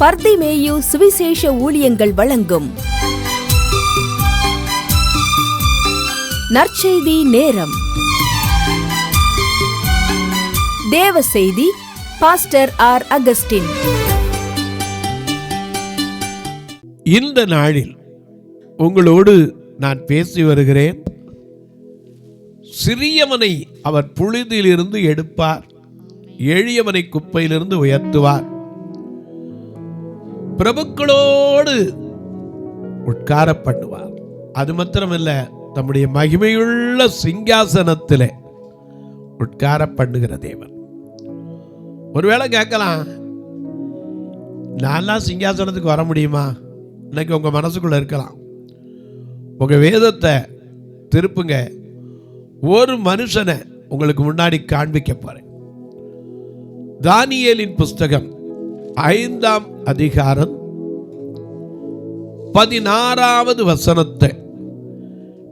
பர்திமேயு சுவிசேஷ ஊழியங்கள் வழங்கும். நற்செய்தி நேரம். தேவ செய்தி பாஸ்டர் ஆர் அகஸ்டின். இந்த நாளில் உங்களோடு நான் பேசி வருகிறேன். சிறியவனை அவர் புழுதியிலிருந்து எடுப்பார் எளியவனை குப்பையிலிருந்து உயர்த்துவார். பிரபுக்களோடு உட்கார பண்ணுவார் அது மாத்திரமல்ல தம்முடைய மகிமையுள்ள சிங்காசனத்திலே உட்கார பண்ணுகிற தேவன். ஒருவேளை கேட்கலாம் நான்லாம் சிங்காசனத்துக்கு வர முடியுமா? இன்னைக்கு உங்க மனசுக்குள்ள இருக்கலாம். உங்க வேதத்தை திருப்புங்க. ஒரு மனுஷனை உங்களுக்கு முன்னாடி காண்பிக்க போறேன். தானியலின் புஸ்தகம் ஐந்தாம் அதிகாரம் பதினாறாவது வசனத்தை.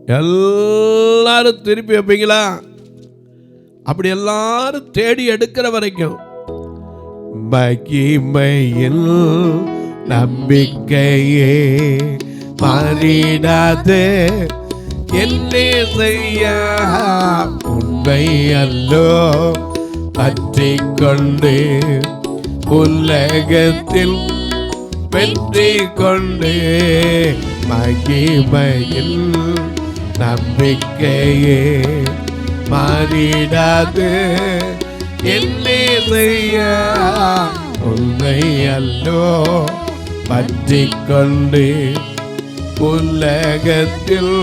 எல்லாரும் திருப்பி வைப்பீங்களா? அப்படி எல்லாரும் தேடி எடுக்கிற வரைக்கும் மகிமையில் நம்பிக்கையே மாறிடாது. என்ன செய்ய உண்மை அல்லோ பற்றி கொண்டு உலகத்தில் வெற்றி கொண்டு மகிமையில் நம்பிக்கையே மாறிடாது. என்னே செய்ய உண்மை அல்லோ பற்றி கொண்டு உலகத்தில்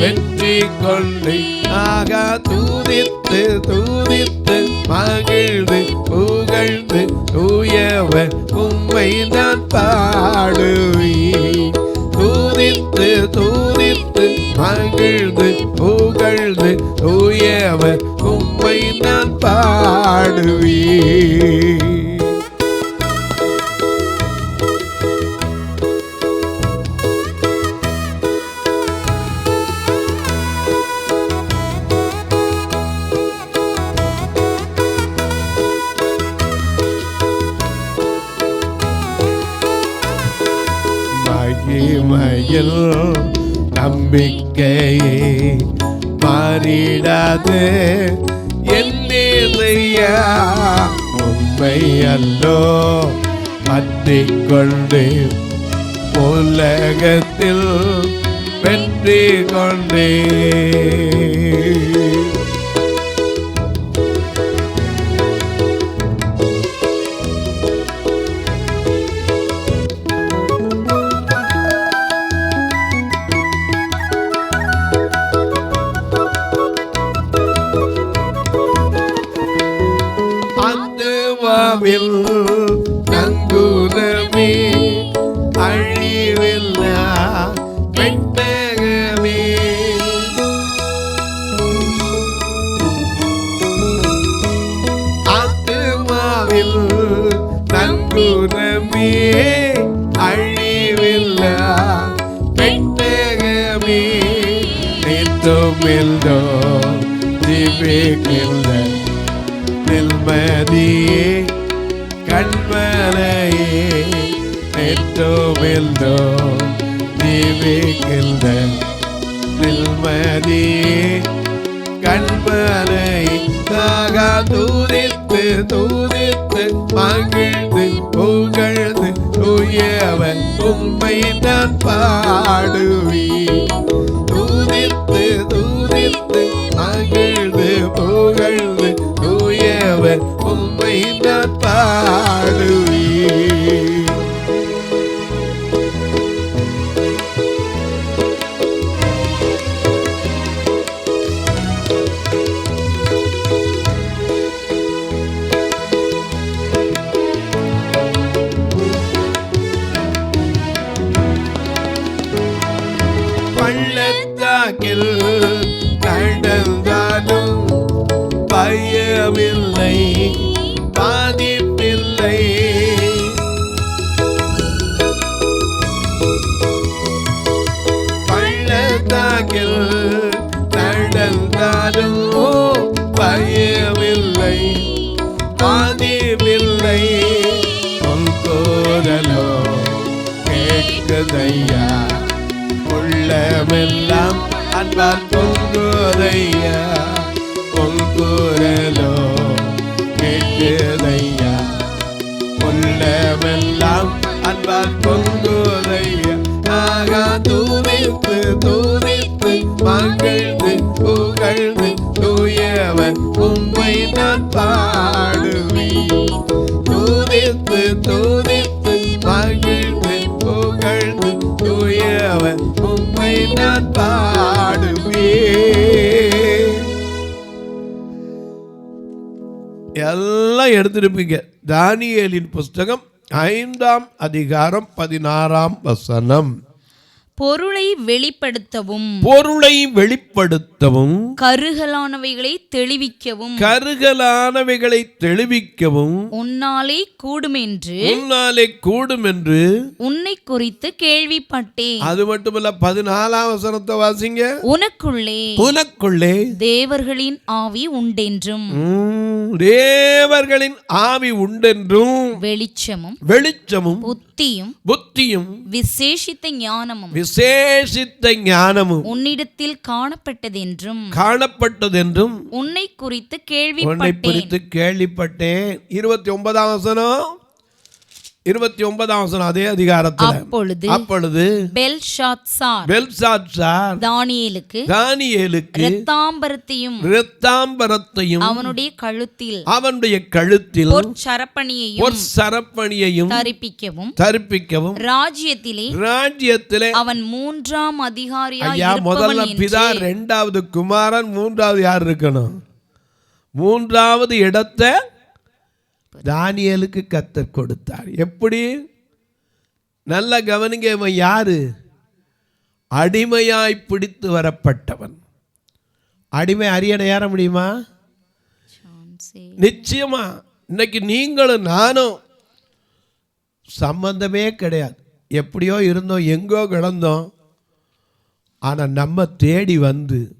வெற்றி கொண்டு. ஆக தூதித்து தூதித்து மகிழ்ந்து புகழ்ந்து தூயவர் உம்மை நான் பாடுவி தூதித்து தூதித்து மகிழ்ந்து புகழ்ந்து தூயவர் உம்மை நான் பாடுவி அது என்னே செய்ய உண்மை அல்லோ பற்றிக் உலகத்தில் வெற்றி கொண்டே கண்மலையே நேற்றுமில்தோ ஜீவிக்கின்ற நில்மதியே. கண்மலை தாகா தூரித்து தூரித்து மகிழ்ந்து புகழ்ந்து தூயவன் உண்மை நான் பாடுவி தூரித்து தூரித்து பாடுவி பள்ளத்தாக்கில் நடந்தாலும் பயமில்லை. பாதி நான் பொங்குதையா? பொங்குரலோ கேட்டுதையா உள்ளவெல்லாம் அன்பால் பொங்குதையா? ஆகா தூவித்து தூவித்து மகிழ்ந்து புகழ்ந்து தூயவன் உண்மை நான் பாடுவேன். தூதித்து தூதித்து மகிழ்ந்து புகழ்ந்து தூயவன் உண்மை நான் பாடு எல்லாம் எடுத்திருப்பீங்க. தானியேலின் புஸ்தகம் ஐந்தாம் அதிகாரம் பதினாறாம் வசனம். பொருளை வெளிப்படுத்தவும் பொருளை வெளிப்படுத்தவும் கருகலானவைகளை தெளிவிக்கவும் கருகலானவைகளை தெளிவிக்கவும் உன்னாலே கூடுமென்று முன்னாலே கூடும் என்று உன்னை குறித்து கேள்விப்பட்டேன். அது மட்டுமல்ல பதினாலாம் வசனத்தை வாசிங்க. உனக்குள்ளே உனக்குள்ளே தேவர்களின் ஆவி உண்டென்றும் தேவர்களின் ஆவி உண்டென்றும் வெளிச்சமும் வெளிச்சமும் புத்தியும் புத்தியும் விசேஷித்த ஞானமும் விசேஷித்த ஞானமும் உன்னிடத்தில் காணப்பட்டதென்றும் காணப்பட்டதென்றும் உன்னை குறித்து உன்னை கேள்விப்பட்டேன். குறித்து கேள்விப்பட்டேன். இருபத்தி ஒன்பதாம் வசனம். இருபத்தி ஒன்பதாம் வசனம் அதே அதிகாரத்தில். அப்பொழுது அப்பொழுது பெல்ஷாத்சார் பெல்சாட்சார் தானியேலுக்கு தானியேலுக்கு இரத்தாம்பரத்தையும் இரத்தாம்பரத்தையும் அவனுடைய கழுத்தில் அவனுடைய கழுத்தில் பொற்சரப்பணியையும் ஒரு சரப்பணியையும் தரிப்பிக்கவும் தரிப்பிக்கவும் ராஜ்யத்திலே ராஜ்யத்திலே அவன் மூன்றாம் அதிகாரியா முதல்ல பிதா ரெண்டாவது குமாரன் மூன்றாவது யார் இருக்கணும்? மூன்றாவது இடத்தை தானியலுக்கு கத்தர் கொடுத்தார். எப்படி? நல்ல கவனிங்க இவன் யாரு? அடிமையாய் பிடித்து வரப்பட்டவன். அடிமை அரியணை ஏற முடியுமா? நிச்சயமா. இன்னைக்கு நீங்களும் நானும் சம்பந்தமே கிடையாது. எப்படியோ இருந்தோம் எங்கோ கிடந்தோம். ஆனால் நம்ம தேடி வந்து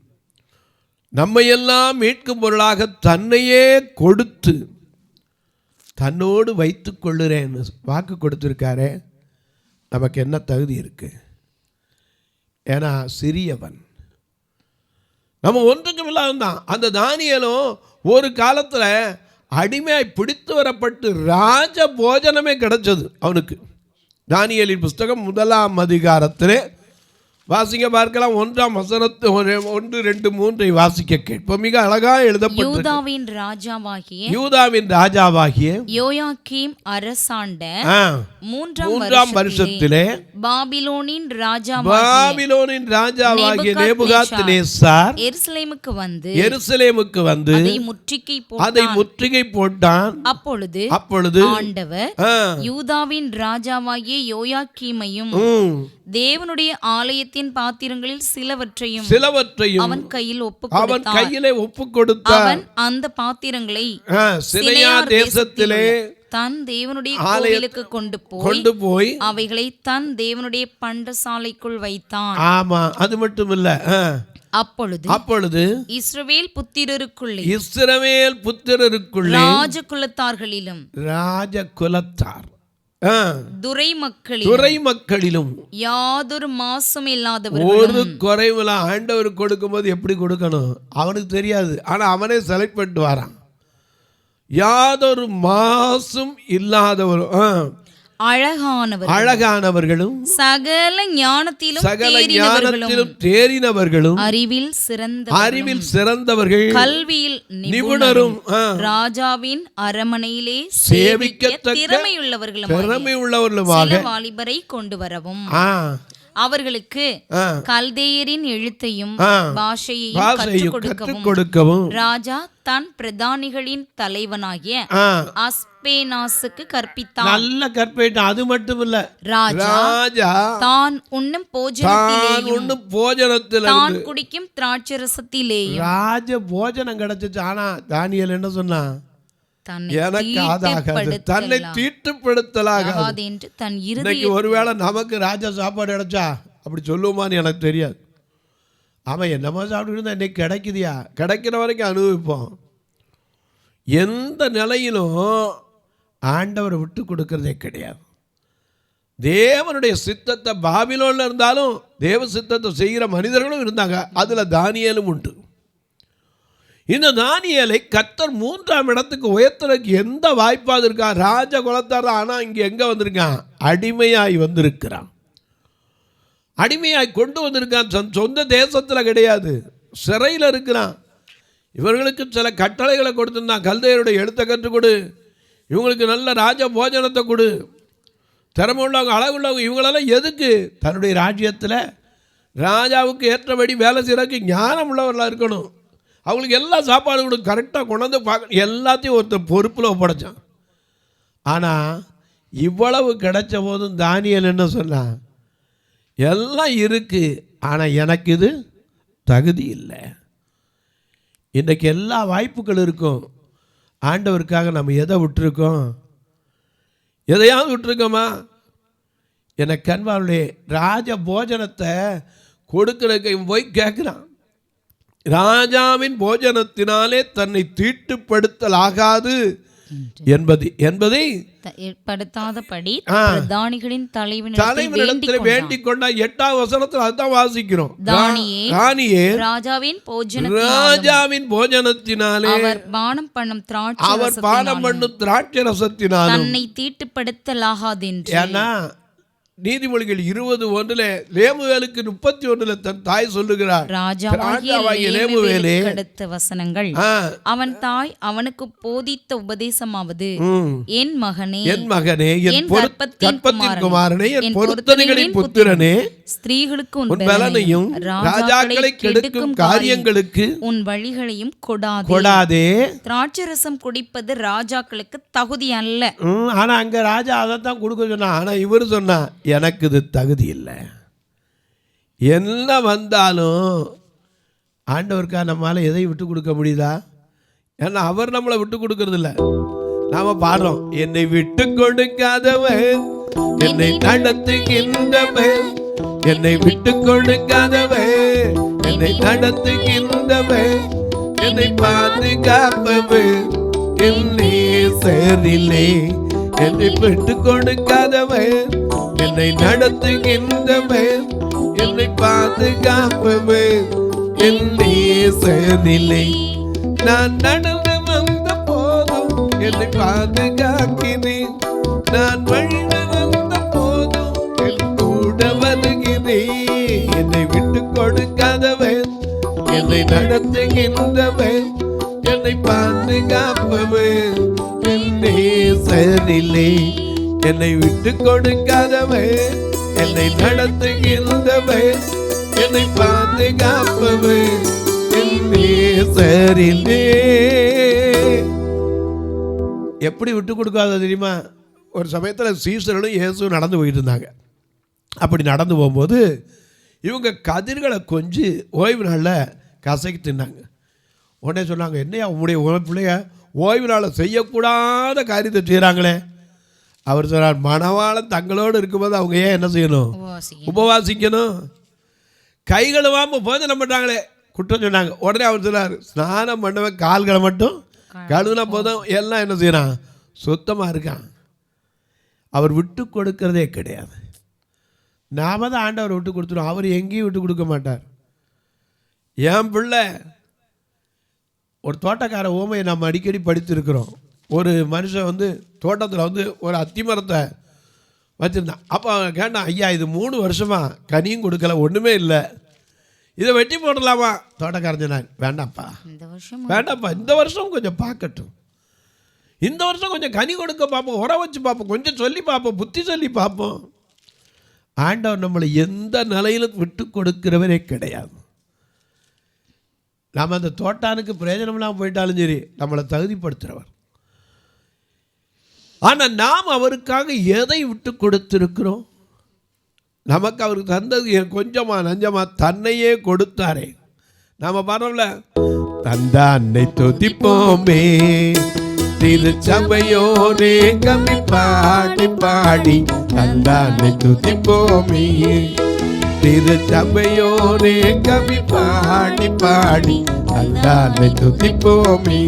நம்மையெல்லாம் மீட்கும் பொருளாக தன்னையே கொடுத்து தன்னோடு வைத்து கொள்ளுறேன்னு வாக்கு கொடுத்துருக்காரே நமக்கு என்ன தகுதி இருக்குது ஏன்னா சிறியவன். நம்ம ஒன்றுக்கும் இல்லாமல் தான். அந்த தானியலும் ஒரு காலத்தில் அடிமையாய் பிடித்து வரப்பட்டு ராஜ போஜனமே கிடைச்சது அவனுக்கு. தானியலின் புஸ்தகம் முதலாம் அதிகாரத்திலே வாசிக்க பார்க்கலாம். ஒன்றாம் வசனத்து ஒன்று ரெண்டு மூன்றை வாசிக்க கேட்போம். மிக அழகாக எழுதப்பட்டு யூதாவின் ராஜாவாகிய யூதாவின் ராஜாவாகிய யோயாக்கீம் அரசாண்ட மூன்றாம் மூன்றாம் வருஷத்திலே பாபிலோனின் ராஜாவாகிய பாபிலோனின் ராஜாவாகிய நேபுகாத் நேசார் எருசலேமுக்கு வந்து எருசலேமுக்கு வந்து அதை முற்றுகை அதை முற்றுகை போட்டான். அப்பொழுது அப்பொழுது ஆண்டவர் யூதாவின் ராஜாவாகிய யோயாக்கீமையும் தேவனுடைய ஆலயத்தின் பாத்திரங்களில் சிலவற்றையும் சிலவற்றையும் அவன் கையில் ஒப்பு அவன் கையிலே ஒப்பு கொடுத்தான் அவன் அந்த பாத்திரங்களை சினையார் தேசத்திலே தன் தேவனுடைய கோவிலுக்கு கொண்டு போய் கொண்டு போய் அவைகளை தன் தேவனுடைய பண்டசாலைக்குள் வைத்தான். ஆமா அது மட்டும் இல்ல அப்பொழுது அப்பொழுது இஸ்ரவேல் புத்திரருக்குள்ளே இஸ்ரவேல் புத்திரருக்குள்ளே ராஜகுலத்தார்களிலும் ராஜ குலத்தார் துரை மக்களிலும் துறை மக்களிலும் யாதொரு மாசும் இல்லாதவர் ஒரு குறைவுல ஆண்டவர் கொடுக்கும்போது எப்படி கொடுக்கணும்? அவனுக்கு தெரியாது. ஆனா அவனே செலக்ட் பண்ணிட்டு வரான். யாதொரு மாசும் இல்லாதவரும் அழகானவர் அழகானவர்களும் சகல ஞானத்திலும் சகல ஞானத்திலும் தேறினவர்களும் அறிவில் சிறந்த அறிவில் சிறந்தவர்கள் கல்வியில் நிபுணரும் ராஜாவின் அரமனையிலே சேவிக்க திறமையுள்ளவர்களும் திறமை உள்ளவர்களுமாக சில வாலிபரை கொண்டு வரவும். அவர்களுக்கு கல்தேயரின் எழுத்தையும். பாஷையையும் கற்றுக் கொடுக்கவும் ராஜா தன் பிரதானிகளின் தலைவனாகிய ஆ, அஸ்பேனாசுக்கு கற்பித்தான். நல்ல கற்பேட்டம் அது மட்டும் இல்ல ராஜா ராஜா தான் உண்ணும் தான் போஜனத்திலேயும் ஒண்ணு போஜனத்துல தான் குடிக்கும் திராட்சரசத்திலேயும். ராஜ போஜனம் கிடைச்சிச்சு. ஆனா தானியல் என்ன சொன்னான் தன்னை எனக்கு அதாகாது தன்னை தீட்டுப்படுத்தலாகாது. தீட்டுப்படுத்தலாகாது என்று தன் இறுதி இன்னைக்கு ஒருவேளை நமக்கு ராஜா சாப்பாடு கிடைச்சா அப்படி சொல்லுவோமான்னு எனக்கு தெரியாது. அவன் என்னமோ சாப்பிட்டு இன்னைக்கு கிடைக்குதியா? கிடைக்கிற வரைக்கும் அனுபவிப்போம். எந்த நிலையிலும் ஆண்டவரை விட்டு கொடுக்கறதே கிடையாது. தேவனுடைய சித்தத்தை பாபிலோனில் இருந்தாலும் தேவ சித்தத்தை செய்கிற மனிதர்களும் இருந்தாங்க. அதில் தானியலும் உண்டு. இந்த தானியலை கத்தர் மூன்றாம் இடத்துக்கு உயர்த்துறதுக்கு எந்த வாய்ப்பாக இருக்கா? ராஜ குலத்தார் ஆனால் இங்கே எங்கே வந்திருக்கான்? அடிமையாய் வந்திருக்கிறான். அடிமையாய் கொண்டு வந்திருக்கான். சொந்த- சொந்த தேசத்தில் கிடையாது. சிறையில் இருக்கிறான். இவர்களுக்கு சில கட்டளைகளை கொடுத்துருந்தான். கல்தையருடைய எழுத்தை கற்றுக்கொடு. இவங்களுக்கு நல்ல ராஜ போஜனத்தை கொடு. திறமை உள்ளவங்க அழகுள்ளவங்க இவங்களெல்லாம் எதுக்கு? தன்னுடைய ராஜ்யத்தில் ராஜாவுக்கு ஏற்றபடி வேலை செய்கிறதுக்கு ஞானம் உள்ளவர்களாக இருக்கணும். அவங்களுக்கு எல்லா சாப்பாடு கொடு கரெக்டாக கொண்டாந்து பார்க்க எல்லாத்தையும் ஒருத்தர் பொறுப்பில் ஒப்படைச்சான். ஆனால் இவ்வளவு கிடைச்ச போதும் தானியல் என்ன சொன்னான் எல்லாம் இருக்குது ஆனால் எனக்கு இது தகுதி இல்லை. இன்றைக்கு எல்லா வாய்ப்புகள் இருக்கும். ஆண்டவருக்காக நம்ம எதை விட்டுருக்கோம்? எதையாவது விட்டுருக்கோமா? என்னை கண்பாவுடைய ராஜ போஜனத்தை கொடுக்கறதுக்கு போய் கேட்குறான் ராஜாவின் போஜனத்தினாலே தன்னை தீட்டுப்படுத்தல் ஆகாது. என்பது என்பதை ஏற்படுத்தாதபடி ஆ. பிரதானிகளின் தலைவனிடத்தில் வேண்டிக் கொண்டா எட்டாம் வசனத்தில் அதுதான் வாசிக்கிறோம். தானியே, தானியே ராஜாவின் ராஜாவின் போஜனத்தினாலே அவர் பானம் பண்ணும் திராட்சை அவர் பானம் பண்ணும் திராட்சை ரசத்தினாலும் தன்னை தீட்டுப்படுத்தலாகாதென்று. ஏன்னா நீதிமொழிகள் இருபது ஒன்றுல லேமுவேலுக்கு முப்பத்தி ஒன்றுல தன் தாய் சொல்லுகிறார் லேமுவேலே அடுத்த வசனங்கள். அவன் தாய் அவனுக்கு போதித்த உபதேசமாவது. என் மகனே என் மகனே என் என் பொரு- கற்பத்தின் கற்பத்தின் குமாரனே, என் பொருத்தனைகளின் புத்திரனே ஸ்திரீகளுக்கு உன் பலனையும் ராஜாக்களை கெடுக்கும் காரியங்களுக்கு உன் வழிகளையும் கொடாதே. கொடாதே. திராட்சரசம் குடிப்பது ராஜாக்களுக்கு தகுதி அல்ல. ஆனா அங்க ராஜா அதைத்தான் கொடுக்க சொன்னான். ஆனா இவர் சொன்னா எனக்கு இது தகுதி இல்லை. என்ன வந்தாலும் ஆண்டவருக்கா நம்மால எதை விட்டு கொடுக்க முடியுதா? ஏன்னா அவர் நம்மளை விட்டு கொடுக்கறது இல்ல. நாம பாடுறோம் என்னை விட்டு கொடுக்காதவன் என்னை நடத்துகின்றவன் என்னை விட்டு கொடுக்காதவே என்னை நடத்துகின்றவே என்னை பாதுகாப்பவே என்னை சரிலே என்னை விட்டு கொடுக்காதவே என்னை நடத்துகின்றவே என்னை பாதுகாப்பவே என்னை சரிலே நான் நடந்து வந்த போதும் என்னை பாதுகாக்கிறேன். நான் வழி நடந்த என்னை நடத்துகின்றவன் என்னை பாதுகாப்பவன். என்னை சரிலே என்னை விட்டு கொடுக்காதவன். என்னை நடத்துகின்றவன் என்னை பாதுகாப்பவன். என்னே சரிலே எப்படி விட்டு கொடுக்காத தெரியுமா? ஒரு சமயத்தில் சீசனும் இயேசும் நடந்து போயிட்டு இருந்தாங்க. அப்படி நடந்து போகும்போது இவங்க கதிர்களை கொஞ்சி ஓய்வு நாளில் கசக்கி தின்னாங்க உடனே சொன்னாங்க என்னையா உங்களுடைய உன் பிள்ளைய ஓய்வு நாளில் செய்யக்கூடாத காரியத்தை செய்கிறாங்களே அவர் சொன்னார் மணவாளன் தங்களோடு இருக்கும்போது அவங்க ஏன் என்ன செய்யணும்? உபவாசிக்க. உபவாசிக்கணும். கை கழுவாமல் போஜனம் பண்ணுறாங்களே குற்றம் சொன்னாங்க. உடனே அவர் சொன்னார் ஸ்நானம் பண்ணவன் கால்களை மட்டும் கழுவுனா போதும். எல்லாம் என்ன செய்யறான்? சுத்தமாக இருக்கான். அவர் விட்டு கொடுக்கறதே கிடையாது. நாம தான் ஆண்டவர் விட்டு கொடுத்துருவோம். அவர் எங்கேயும் விட்டு கொடுக்க மாட்டார். என் பிள்ளை ஒரு தோட்டக்கார ஊமையை நம்ம அடிக்கடி படித்திருக்கிறோம். ஒரு மனுஷன் வந்து தோட்டத்தில் வந்து ஒரு அத்தி மரத்தை வச்சுருந்தான். அப்போ அவன் கேட்டான் ஐயா இது மூணு வருஷமா கனியும் கொடுக்கல ஒன்றுமே இல்லை. இதை வெட்டி போடலாமா? தோட்டக்காரன் சொன்னான் வேண்டாம்ப்பா. வேண்டாம்ப்பா இந்த வருஷம் கொஞ்சம் பார்க்கட்டும். இந்த வருஷம் கொஞ்சம் கனி கொடுக்க பார்ப்போம் உரம் வச்சு பார்ப்போம் கொஞ்சம் சொல்லி பார்ப்போம் புத்தி சொல்லி பார்ப்போம். ஆண்டவர் நம்மளை எந்த நிலையிலும் விட்டு கொடுக்கிறவரே கிடையாது. நாம் அந்த தோட்டானுக்கு பிரயோஜனம் போயிட்டாலும் சரி நம்மளை தகுதிப்படுத்துகிறவர் ஆனால் நாம் அவருக்காக எதை விட்டு கொடுத்திருக்கிறோம்? நமக்கு அவருக்கு தந்தது கொஞ்சமாக நஞ்சமாக தன்னையே கொடுத்தாரே. நாம் பாடுறோம்ல தந்த அன்னை துதிப்போமே திருச்சபையோனே கம்மி பாடி பாடி தந்த அன்னை துதிப்போமே. திருச்சபையோரே கம்மி பாடி பாடி அன்னை துதிப்போமே.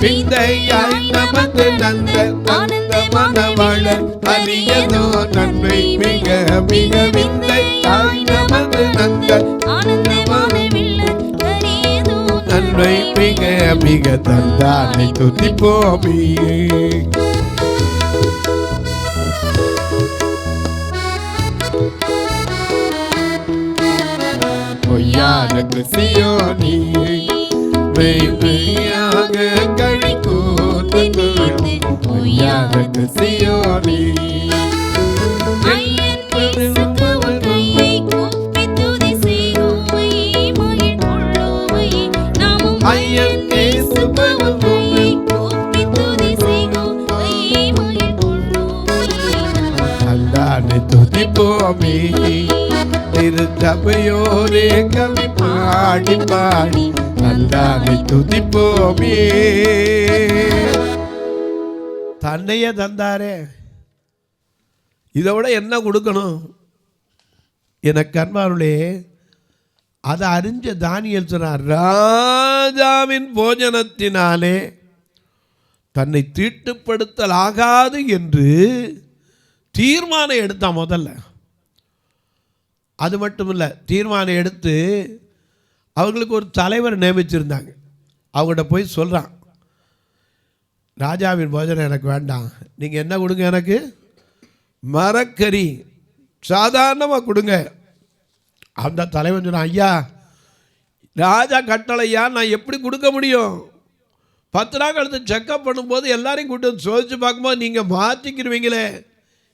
விந்தையாய் நமது நந்த நந்த மனவாழ அறியதோ நன்மை மிக மிக விந்தை தாய் நமது நந்த நன்மை மிக மிக தந்தானை துதிப்போமே. இயேசுவனும் கையை கூப்பி துதி செய்வோமை மகிழ் கொள்ளுமை. அல்லானை துதிப்போமே. திருச்சபையோரே கவி பாடி பாடி அல்லானை துதிப்போமே. தன்னையே தந்தாரே. இதை விட என்ன கொடுக்கணும்? எனக்கு அன்பாருளே அதை அறிஞ்ச தானியல் சொன்னார் ராஜாவின் போஜனத்தினாலே தன்னை தீட்டுப்படுத்தல் ஆகாது என்று தீர்மானம் எடுத்தான் முதல்ல. அது மட்டும் இல்லை தீர்மானம் எடுத்து அவங்களுக்கு ஒரு தலைவர் நியமிச்சிருந்தாங்க. அவங்கள்ட்ட போய் சொல்கிறான் ராஜாவின் போஜனம் எனக்கு வேண்டாம். நீங்கள் என்ன கொடுங்க எனக்கு? மரக்கறி. சாதாரணமாக கொடுங்க. அந்த தலைவன் சொன்னான் ஐயா ராஜா கட்டளையா? நான் எப்படி கொடுக்க முடியும்? பத்து நாள் கழித்து செக்கப் பண்ணும்போது எல்லாரையும் கூட்டு வந்து சோதிச்சு பார்க்கும்போது நீங்கள் மாற்றிக்கிடுவீங்களே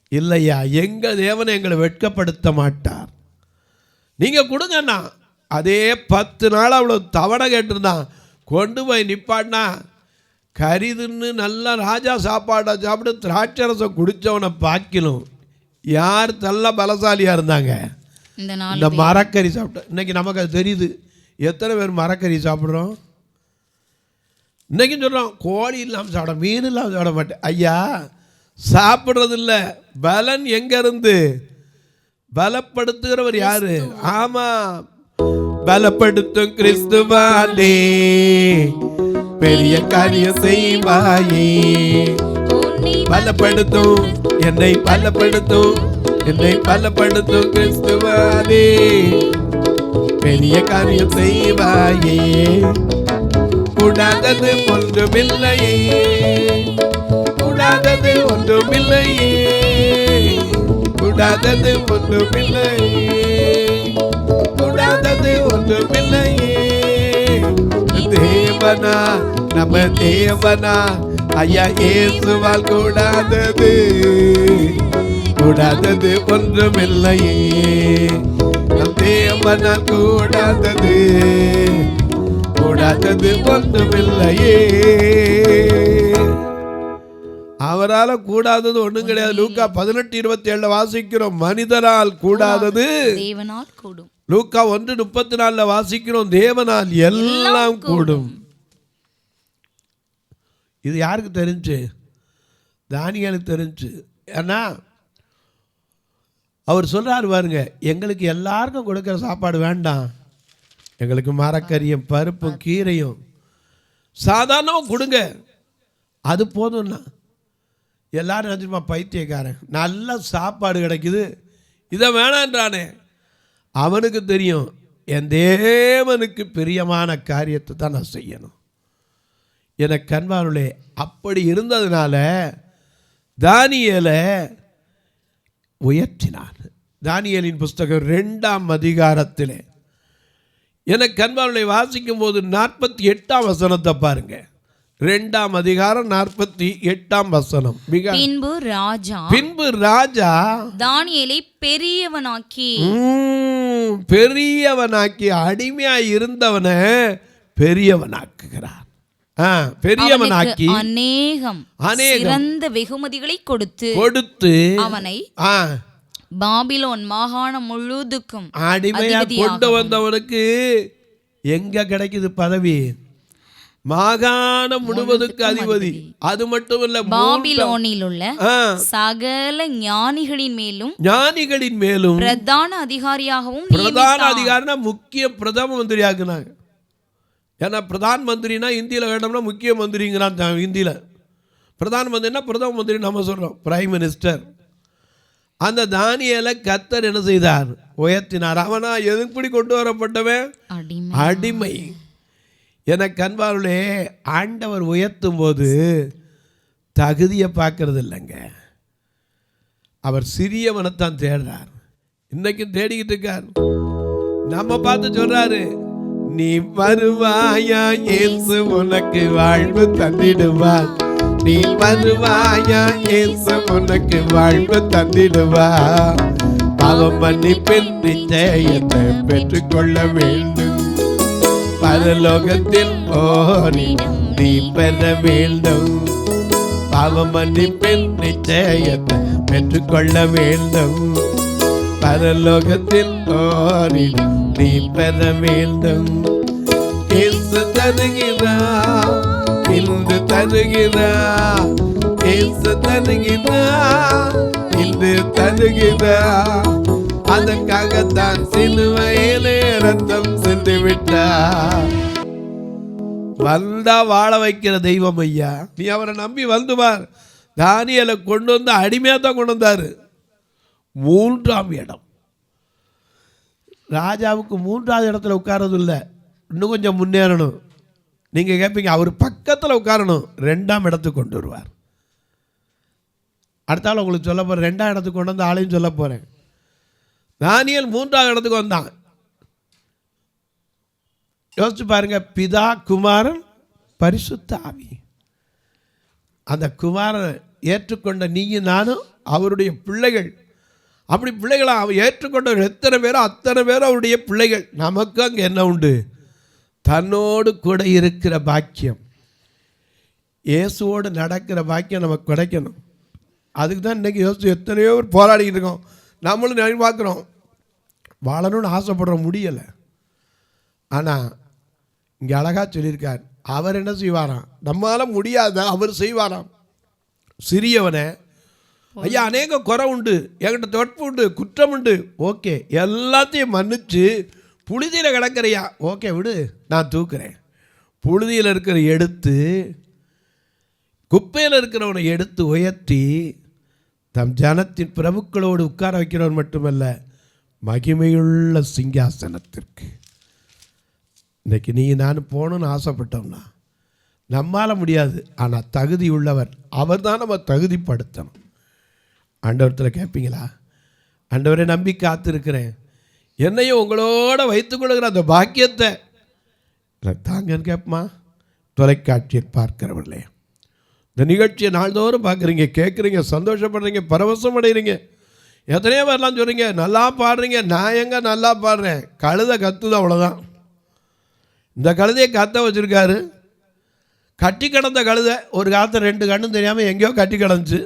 இல்லையா எங்கள் தேவனை எங்களை வெட்கப்படுத்த மாட்டார். நீங்கள் கொடுங்கண்ணா அதே பத்து நாள் அவ்வளோ தவணை கேட்டிருந்தான். கொண்டு போய் நிப்பாட்டினா கரிதுன்னு நல்லா ராஜா சாப்பாடை சாப்பிட்டு திராட்சரசம் குடித்தவனை பார்க்கணும் யார் நல்ல பலசாலியாக இருந்தாங்க? இந்த மரக்கறி சாப்பிட்டோம் இன்னைக்கு நமக்கு அது தெரியுது. எத்தனை பேர் மரக்கறி சாப்பிட்றோம்? இன்னைக்கும் சொல்கிறோம் கோழி இல்லாமல் சாப்பிட மீன் இல்லாமல் சாப்பிட மாட்டேன். ஐயா சாப்பிட்றது இல்ல பலன் எங்க இருந்து? பலப்படுத்துகிறவர் யாரு? ஆமா. பலப்படுத்தும் கிறிஸ்துவாலே பெரிய காரியம் செய்வாயே. பலப்படுத்தும். என்னை பலப்படுத்தும். என்னை பலப்படுத்தும் கிறிஸ்துவாலே பெரிய காரியம் செய்வாயே. கூடாதது ஒன்றுமில்லையே. கூடாதது ஒன்றுமில்லையே. கூடாதது ஒன்றுமில்லை. கூடாதது ஒன்றுமில்லை. தேவனா நம்ம தேவனா ஐயா ஏசுவால் கூடாதது. கூடாதது ஒன்றுமில்லையே நம் தேவனால் கூடாதது. கூடாதது ஒன்றுமில்லையே. அவரால் கூடாதது ஒன்றும் கிடையாது. லூக்கா பதினெட்டு இருபத்தி ஏழுல வாசிக்கிறோம். மனிதரால் கூடாதது. தேவனால் கூடும். லூக்கா ஒன்று முப்பத்தி நாலுல வாசிக்கிறோம். தேவனால் எல்லாம் கூடும். இது யாருக்கு தெரிஞ்சு? தானியலுக்கு தெரிஞ்சு. ஏன்னா அவர் சொல்றாரு பாருங்க எங்களுக்கு எல்லாருக்கும் கொடுக்குற சாப்பாடு வேண்டாம். எங்களுக்கு மரக்கறியும் பருப்பும் கீரையும் சாதாரணமாக கொடுங்க. அது போதும்னா எல்லாரும் நினச்சிருப்பா பைத்தியக்காரன். நல்ல சாப்பாடு கிடைக்குது. இதை வேணான்றானே. அவனுக்கு தெரியும் என் தேவனுக்கு பிரியமான காரியத்தை தான் நான் செய்யணும். என கண்பானுளே அப்படி இருந்ததுனால தானியலை உயர்த்தினான். தானியலின் புஸ்தகம் ரெண்டாம் அதிகாரத்தில். என கண்பானுளை வாசிக்கும் போது நாற்பத்தி எட்டாம் வசனத்தை பாருங்கள் ரெண்டாம் அதிகாரம் நாற்பத்தி எட்டாம் வசனம். பின்பு ராஜா பின்பு ராஜா தானியேலை பெரியவனாக்கி. பெரியவனாக்கி அடிமையாய் இருந்தவனை பெரியவனாக்குகிறார். பெரியவனாக்கி அநேகம். சிறந்த வெகுமதிகளை கொடுத்து கொடுத்து அவனை பாபிலோன் மாகாணம் முழுதுக்கும் அடிமையா கொண்டு வந்தவனுக்கு எங்க கிடைக்குது பதவி? மாகாணம் முழுவதுக்கு அதிபதி. அது மட்டும் இல்ல பாபிலோனில் உள்ள சகல ஞானிகளின் மேலும் ஞானிகளின் மேலும் பிரதான அதிகாரியாகவும் பிரதான. அதிகாரினா முக்கிய பிரதம மந்திரி ஆக்குனாங்க ஏன்னா பிரதான் மந்திரினா இந்தியில் கேட்டோம்னா முக்கிய மந்திரிங்கிறான் இந்தியில. பிரதான மந்திரினா பிரதம மந்திரி நம்ம சொல்கிறோம் பிரைம் மினிஸ்டர் அந்த தானியலை கத்தர் என்ன செய்தார்? உயர்த்தினார். அவனா எதுப்படி கொண்டு வரப்பட்டவன்? அடிமை. எனக்கு என கண்பாருளே ஆண்டவர் உயர்த்தும் போது தகுதியை பார்க்கறது இல்லைங்க அவர் சிறியவனைத்தான் தேடுறார். இன்னைக்கும் தேடிக்கிட்டு இருக்கார். நம்ம பார்த்து சொல்றாரு நீ வருவாயா ஏசு உனக்கு வாழ்வு தந்திடுவார். நீ வருவாயா ஏசு உனக்கு வாழ்வு தந்திடுவார். பாவம் மன்னிப்பின் நிச்சயத்தை பெற்றுக்கொள்ள வேண்டும். பரலோகத்தில் ஓரிடம் நீ பெற வேண்டும் பாவம் மன்னிப்பின் நிச்சயத்தை பெற்றுக்கொள்ள வேண்டும் பரலோகத்தில் ஓரிடம் நீ பெற வேண்டும் இன்று தருகிறா இன்று தருகிறா இன்று தருகிறா இன்று தருகிறா அதற்காகத்தான் சிலுவையிலே ரத்தம் சென்று விட்டார் வந்தா வாழ வைக்கிற தெய்வம் ஐயா. நீ அவரை நம்பி வந்துவார் தானியலை கொண்டு வந்து அடிமையாக தான் கொண்டு வந்தார். மூன்றாம் இடம். ராஜாவுக்கு மூன்றாவது இடத்துல உட்காரது இல்லை இன்னும் கொஞ்சம் முன்னேறணும். நீங்கள் கேட்பீங்க அவர் பக்கத்தில் உட்காரணும். ரெண்டாம் இடத்துக்கு கொண்டு வருவார். அடுத்தாலும் உங்களுக்கு சொல்ல போகிறேன் ரெண்டாம் இடத்துக்கு கொண்டு வந்து ஆளையும் சொல்ல போகிறேன் தானியல் மூன்றாவது இடத்துக்கு வந்தான். யோசிச்சு பாருங்க பிதா குமாரன் பரிசுத்த ஆவி அந்த குமாரன் ஏற்றுக்கொண்ட நீயும் நானும் அவருடைய பிள்ளைகள். அப்படி பிள்ளைகளை அவன் ஏற்றுக்கொண்டவர் எத்தனை பேரோ அத்தனை பேரும் அவருடைய பிள்ளைகள். நமக்கு அங்கே என்ன உண்டு? தன்னோடு கூட இருக்கிற பாக்கியம். இயேசுவோடு நடக்கிற பாக்கியம் நமக்கு கிடைக்கணும். அதுக்கு தான் இன்றைக்கி யோசிச்சு எத்தனையோ பேர் போராடிக்கிட்டு இருக்கோம். நம்மளும் நினைவு பார்க்குறோம் வாழணும்னு ஆசைப்படுற முடியலை. ஆனால் இங்கே அழகாக சொல்லியிருக்கார். அவர் என்ன செய்வாராம்? நம்மளால் முடியாத அவர் செய்வாராம். சிறியவனை ஐயா அநேக குறை உண்டு. என்கிட்ட தொட்பு உண்டு குற்றம் உண்டு. ஓகே எல்லாத்தையும் மன்னிச்சு புழுதியில் கிடக்கிறியா? ஓகே விடு நான் தூக்குறேன். புழுதியில் இருக்கிற எடுத்து குப்பையில் இருக்கிறவனை எடுத்து உயர்த்தி தம் ஜனத்தின் பிரபுக்களோடு உட்கார வைக்கிறவர் மட்டுமல்ல மகிமையுள்ள சிங்காசனத்திற்கு. இன்றைக்கி நீ நான் போகணும்னு ஆசைப்பட்டோம்னா நம்மால் முடியாது. ஆனால் தகுதி உள்ளவர் அவர் தான் நம்ம தகுதிப்படுத்தணும். ஆண்டவரத்தில் கேட்பீங்களா ஆண்டவரை நம்பி காத்திருக்கிறேன். என்னையும் உங்களோட வைத்துக்கொள்கிற அந்த பாக்கியத்தை. தாங்கன்னு கேட்பமா தொலைக்காட்சியில் பார்க்கிறவர்களே. இந்த நிகழ்ச்சியை நாள்தோறும் பார்க்குறீங்க கேட்குறீங்க சந்தோஷப்படுறீங்க பரவசம் அடைகிறீங்க. எத்தனையோ பேர்லாம் சொல்கிறீங்க நல்லா பாடுறீங்க நான் எங்கே நல்லா பாடுறேன்? கழுதை கத்துது அவ்வளோதான் இந்த கழுதையை கத்த வச்சுருக்காரு. கட்டி கிடந்த கழுதை ஒரு காலத்தில் ரெண்டு கண்ணும் தெரியாமல் எங்கேயோ கட்டி கிடந்துச்சு.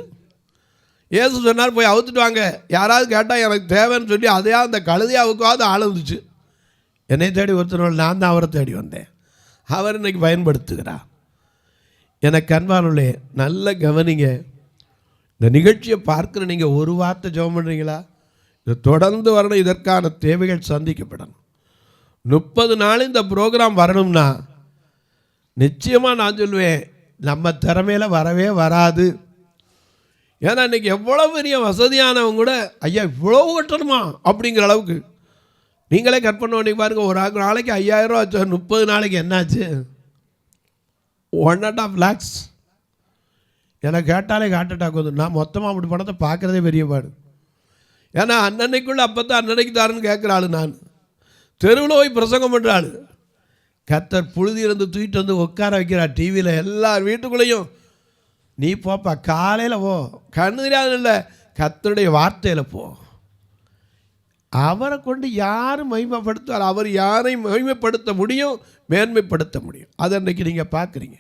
ஏசு சொன்னார் போய் அவுத்துட்டு வாங்க. யாராவது கேட்டால் எனக்கு தேவைன்னு சொல்லி அதையா அந்த கழுதையை அவுக்காவது ஆள் வந்துச்சு. என்னை தேடி ஒருத்தர் நான் தான் அவரை தேடி வந்தேன். அவர் இன்னைக்கு பயன்படுத்துகிறார். எனக்கு அன்பானுள்ளே நல்ல கவனிங்க. இந்த நிகழ்ச்சியை பார்க்குற நீங்கள் ஒரு வார்த்தை ஜெபம் பண்ணுறீங்களா இது தொடர்ந்து வரணும் இதற்கான தேவைகள் சந்திக்கப்படணும். முப்பது நாள் இந்த ப்ரோக்ராம் வரணும்னா நிச்சயமாக நான் சொல்லுவேன் நம்ம திறமையில் வரவே வராது. ஏன்னா இன்றைக்கி எவ்வளோ பெரிய வசதியானவங்க கூட ஐயா இவ்வளோ கட்டணுமா? அப்படிங்கிற அளவுக்கு. நீங்களே கட் பண்ண வேண்டிய பாருங்கள் ஒரு ஆள் நாளைக்கு ஐயாயிரம் ரூபா ஆச்சு முப்பது நாளைக்கு என்னாச்சு? ஒன் அண்ட் ஆஃப் லேக்ஸ் எனக்கு கேட்டாலே ஹார்ட் அட்டாக் வந்து நான் மொத்தமாக அப்படி பணத்தை பார்க்குறதே பெரிய பாடு. ஏன்னா அன்னன்னைக்குள்ளே அப்போ தான் அன்னன்னைக்கு தாருன்னு கேட்குற நான். தெருவில் போய் பிரசங்கம் பண்ணுற ஆளு. கத்தர் புழுதியிலிருந்து தூக்கிட்டு வந்து உட்கார வைக்கிறா டிவியில் எல்லார் வீட்டுக்குள்ளேயும். நீ போப்பா காலையில் போ. கண்ணு தெரியாது இல்லை. கத்தருடைய வார்த்தையில் போ. அவரை கொண்டு யாரும் மகிமைப்படுத்துவார்? அவர் யாரையும் மகிமைப்படுத்த முடியும்? மேன்மைப்படுத்த முடியும். அதை அன்றைக்கி நீங்கள் பார்க்குறீங்க.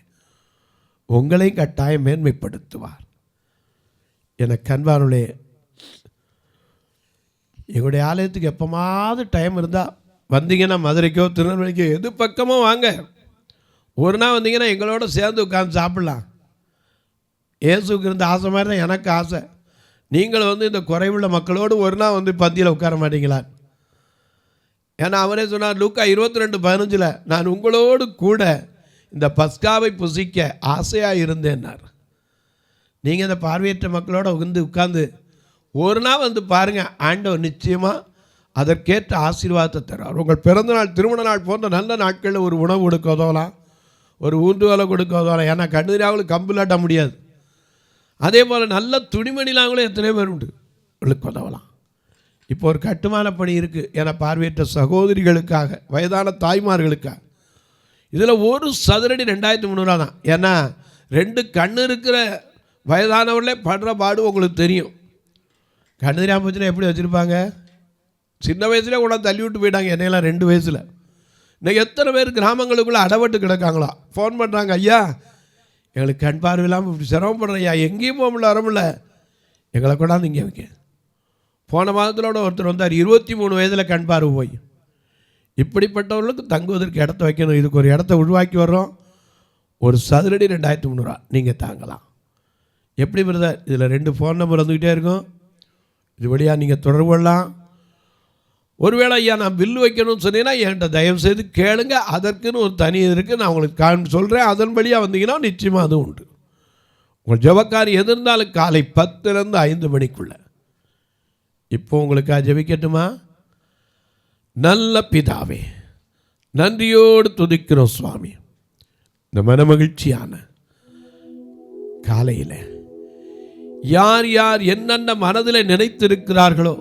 உங்களையும் கட்டாயம் மேன்மைப்படுத்துவார். என கண்பானுளே எங்களுடைய ஆலயத்துக்கு எப்போமாவது டைம் இருந்தால் வந்தீங்கன்னா மதுரைக்கோ திருநெல்வேலிக்கோ எது பக்கமோ வாங்க. ஒரு நாள் வந்தீங்கன்னா எங்களோட சேர்ந்து உட்காந்து சாப்பிட்லாம். இயேசுக்கு இருந்த ஆசை மாதிரி தான் எனக்கு ஆசை. நீங்கள் வந்து இந்த குறைவுள்ள மக்களோடு ஒரு நாள் வந்து பந்தியில் உட்கார மாட்டீங்களா? ஏன்னா அவரே சொன்னார் லூக்கா இருபத்தி ரெண்டு பதினஞ்சில் நான் உங்களோடு கூட இந்த பஸ்காவை புசிக்க ஆசையாக இருந்தேன்னார். நீங்கள் இந்த பார்வையற்ற மக்களோட வந்து உட்காந்து ஒரு நாள் வந்து பாருங்கள் ஆண்டவர் நிச்சயமாக அதற்கேற்ற ஆசீர்வாதத்தை தருவார். உங்கள் பிறந்த நாள் திருமண நாள் போன்ற நல்ல நாட்களில் ஒரு உணவு கொடுக்க உதவலாம் ஒரு ஊன்றுவலை கொடுக்க உதவலாம். ஏன்னா கண்ணீராவளுக்கு கம்பிலாட்ட முடியாது. அதே போல் நல்ல துணிமணிலாம் கூட எத்தனை பேர் உண்டு. உங்களுக்கு உதவலாம் இப்போ ஒரு கட்டுமான பணி இருக்குது என பார்வையற்ற சகோதரிகளுக்காக வயதான தாய்மார்களுக்காக. இதில் ஒரு சதுரடி ரெண்டாயிரத்தி முந்நூறுவா தான். ஏன்னா ரெண்டு கண் இருக்கிற வயதானவர்களே படுற பாடு உங்களுக்கு தெரியும். கண்ணு தெரியாமல் போச்சுன்னா எப்படி வச்சுருப்பாங்க? சின்ன வயசுலேயே கூட தள்ளி விட்டு போயிட்டாங்க. என்னையெல்லாம் ரெண்டு வயசில். இன்னைக்கு எத்தனை பேர் கிராமங்களுக்குள்ளே அடவட்டு கிடக்காங்களா? ஃபோன் பண்ணுறாங்க ஐயா எங்களுக்கு கண் பார்வை இல்லாமல் இப்படி சிரமப்படுறேன் ஐயா எங்கேயும் போக முடியல வர முடியல. எங்களை கொண்டாந்து இங்கே வைக்க போன மாதத்திலோட ஒருத்தர் வந்தார். இருபத்தி மூணு வயதில் கண் பார்வை போய். இப்படிப்பட்டவர்களுக்கு தங்குவதற்கு இடத்த வைக்கணும். இதுக்கு ஒரு இடத்த உருவாக்கி வர்றோம். ஒரு சதுரடி ரெண்டாயிரத்தி முந்நூறுரூவா நீங்கள் தாங்கலாம். எப்படி பிரதர்? இதில் ரெண்டு ஃபோன் நம்பர் வந்துக்கிட்டே இருக்கும். இது வழியாக நீங்கள் தொடர்பு கொள்ளலாம். ஒருவேளை ஐயா நான் பில்லு வைக்கணும்னு சொன்னீங்கன்னா என்கிட்ட தயவு செய்து கேளுங்க. அதற்குன்னு ஒரு தனி இருக்குது நான் உங்களுக்கு காண் சொல்கிறேன் அதன் வழியாக வந்தீங்கன்னா நிச்சயமாக அது உண்டு. உங்கள் ஜெபக்காரி எது இருந்தாலும் காலை பத்துலேருந்து ஐந்து மணிக்குள்ளே. இப்போ உங்களுக்காக ஜெபிக்கட்டுமா? நல்ல பிதாவே நன்றியோடு துதிக்கிறோம் சுவாமி. இந்த மனமகிழ்ச்சியான காலையில் யார் யார் என்னென்ன மனதில் நினைத்திருக்கிறார்களோ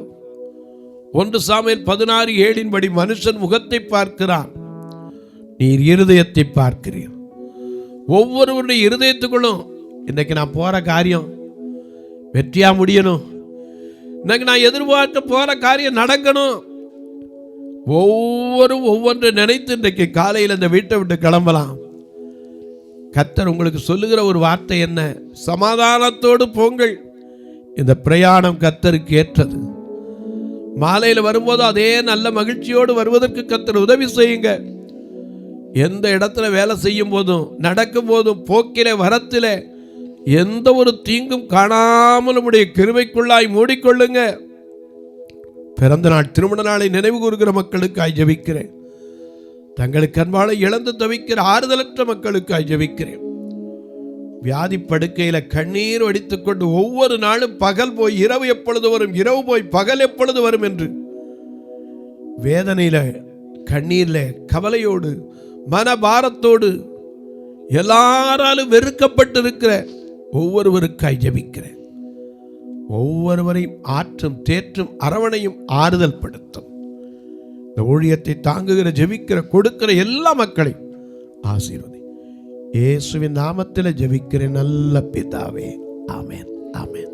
ஒன்று சாமியில் பதினாறு ஏழின்படி மனுஷன் முகத்தை பார்க்கிறான். நீர் இருதயத்தை பார்க்கிறீர். ஒவ்வொருவருடைய இருதயத்துக்குள்ளும் இன்னைக்கு நான் போகிற காரியம் வெற்றியாக முடியணும். இன்னைக்கு நான் எதிர்பார்க்க போகிற காரியம் நடக்கணும். ஒவ்வொரு ஒவ்வொன்று நினைத்து இன்றைக்கு காலையில் இந்த வீட்டை விட்டு கிளம்பலாம். கத்தர் உங்களுக்கு சொல்லுகிற ஒரு வார்த்தை என்ன? சமாதானத்தோடு போங்கள். இந்த பிரயாணம் கத்தருக்கு ஏற்றது. மாலையில் வரும்போது அதே நல்ல மகிழ்ச்சியோடு வருவதற்கு கத்தர் உதவி செய்யுங்க. எந்த இடத்துல வேலை செய்யும் போதும் நடக்கும் போதும் போக்கில வரத்தில் எந்த ஒரு தீங்கும் காணாமல் உடைய கிருமைக்குள்ளாய் மூடிக்கொள்ளுங்க. பிறந்த நாள் திருமண நாளை நினைவு கூறுகிற மக்களுக்காய் ஜபிக்கிறேன். தங்களுக்கு அன்பாலை இழந்து தவிக்கிற ஆறுதலற்ற மக்களுக்காய் ஜபிக்கிறேன். வியாதி படுக்கையில் கண்ணீர் வடித்துக்கொண்டு ஒவ்வொரு நாளும் பகல் போய் இரவு எப்பொழுது வரும்? இரவு போய் பகல் எப்பொழுது வரும் என்று. வேதனையில கண்ணீர்ல கவலையோடு மனபாரத்தோடு எல்லாராலும் வெறுக்கப்பட்டிருக்கிற ஒவ்வொருவருக்காய் ஜெபிக்கிறேன். ஒவ்வொருவரையும் ஆற்றும் தேற்றும் அரவணையும் ஆறுதல் படுத்தும். இந்த ஊழியத்தை தாங்குகிற ஜெபிக்கிற கொடுக்கிற எல்லா மக்களையும் ஆசீர்வதி இயேசுவின் நாமத்தில் ஜெபிக்கிற நல்ல பிதாவே. ஆமென். ஆமென்.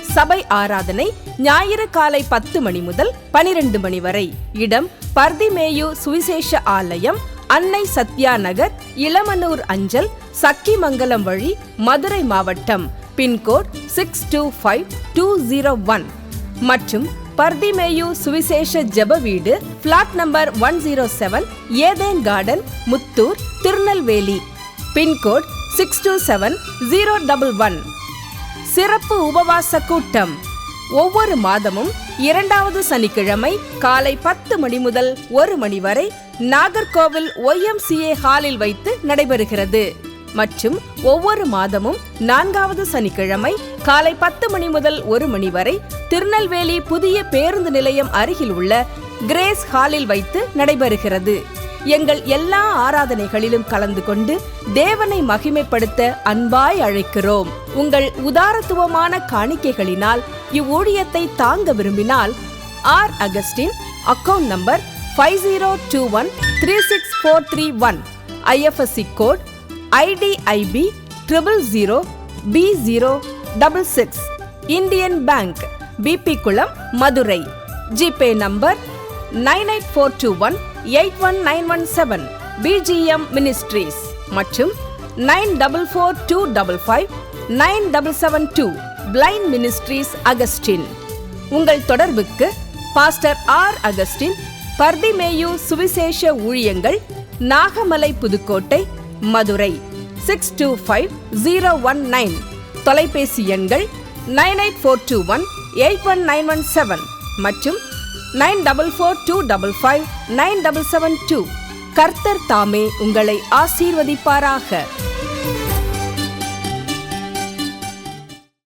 சபை ஆராதனை ஞாயிறு காலை பத்து மணி முதல் பனிரெண்டு மணி வரை. இடம் பர்திமேயு சுவிசேஷ ஆலயம் அன்னை சத்யா நகர் இளமனூர் அஞ்சல் சக்கிமங்கலம் வழி மதுரை மாவட்டம். Pincode six two five two zero one. மற்றும் பர்திமேயு சுவிசேஷ ஜெப வீடு flat number one zero seven Eden garden Muthur Tirunelveli. Pincode six two seven zero double one. சிறப்பு உபவாச கூட்டம். ஒவ்வொரு மாதமும் இரண்டாவது சனிக்கிழமை காலை பத்து மணி முதல் ஒரு மணி வரை நாகர்கோவில் ஒய்எம்சிஏ ஹாலில் வைத்து நடைபெறுகிறது. மற்றும் ஒவ்வொரு மாதமும் நான்காவது சனிக்கிழமை காலை பத்து மணி முதல் ஒரு மணி வரை திருநெல்வேலி புதிய பேருந்து நிலையம் அருகில் உள்ள கிரேஸ் ஹாலில் வைத்து நடைபெறுகிறது. எங்கள் எல்லா ஆராதனைகளிலும் கலந்து கொண்டு தேவனை மகிமைப்படுத்த அன்பாய் அழைக்கிறோம். உங்கள் உதாரத்துவமான காணிக்கைகளினால் இவ்வூழியத்தை தாங்க விரும்பினால் R Augustine account number five zero two one three six four three one IFSC code IDIB triple zero B zero double six Indian Bank BB Kulam Madurai. GPay number nine eight four two one eight one nine one seven BGM ministries மற்றும் nine double four two double five nine double seven two blind ministries Augustine உங்கள் தொடர்புக்கு pastor R Augustine Bartimaeus சுவிசேஷ ஊழியங்கள் Nagamalai Pudukkottai Madurai six two five zero one nine தொலைபேசி எண்கள் nine eight four two one eight one nine one seven மற்றும் nine double four two double five nine double seven two கர்த்தர் தாமே உங்களை ஆசீர்வதிப்பாராக.